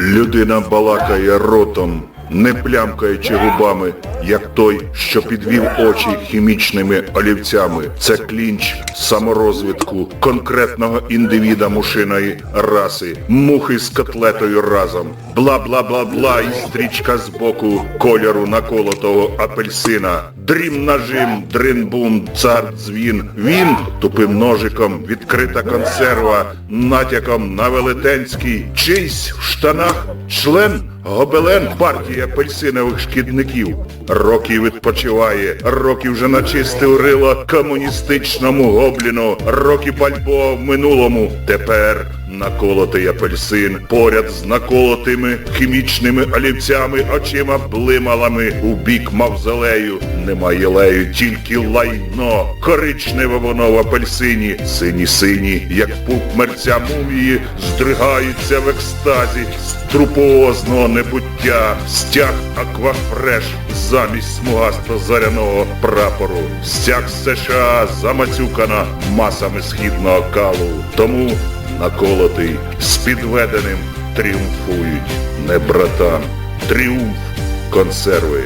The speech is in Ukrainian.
Людина балакає ротом, не плямкаючи губами, як той, що підвів очі хімічними олівцями. Це клінч саморозвитку конкретного індивіда мушиної раси, мухи з котлетою разом. Бла-бла-бла-бла і стрічка з боку кольору наколотого апельсина. Дрім нажим, дрин-бум, цар дзвін. Він тупим ножиком, відкрита консерва, натяком на велетенський, чийсь штанах, член Гобелен партії апельсинових шкідників. Роки відпочиває, роки вже начистив рило комуністичному гобліну, роки пальбо в минулому. Тепер наколотий апельсин поряд з наколотими хімічними олівцями, очима блималами у бік мавзолею. Немає лею, тільки лайно, коричневе воно в апельсині, сині-сині, як пуп мерця мумії, здригаються в екстазі з небуття, стяг аквафреш замість смугасто-заряного прапору. Стяг США замацюкана масами східного калу. Тому наколотий з підведеним тріумфують. Не братан, тріумф консерви.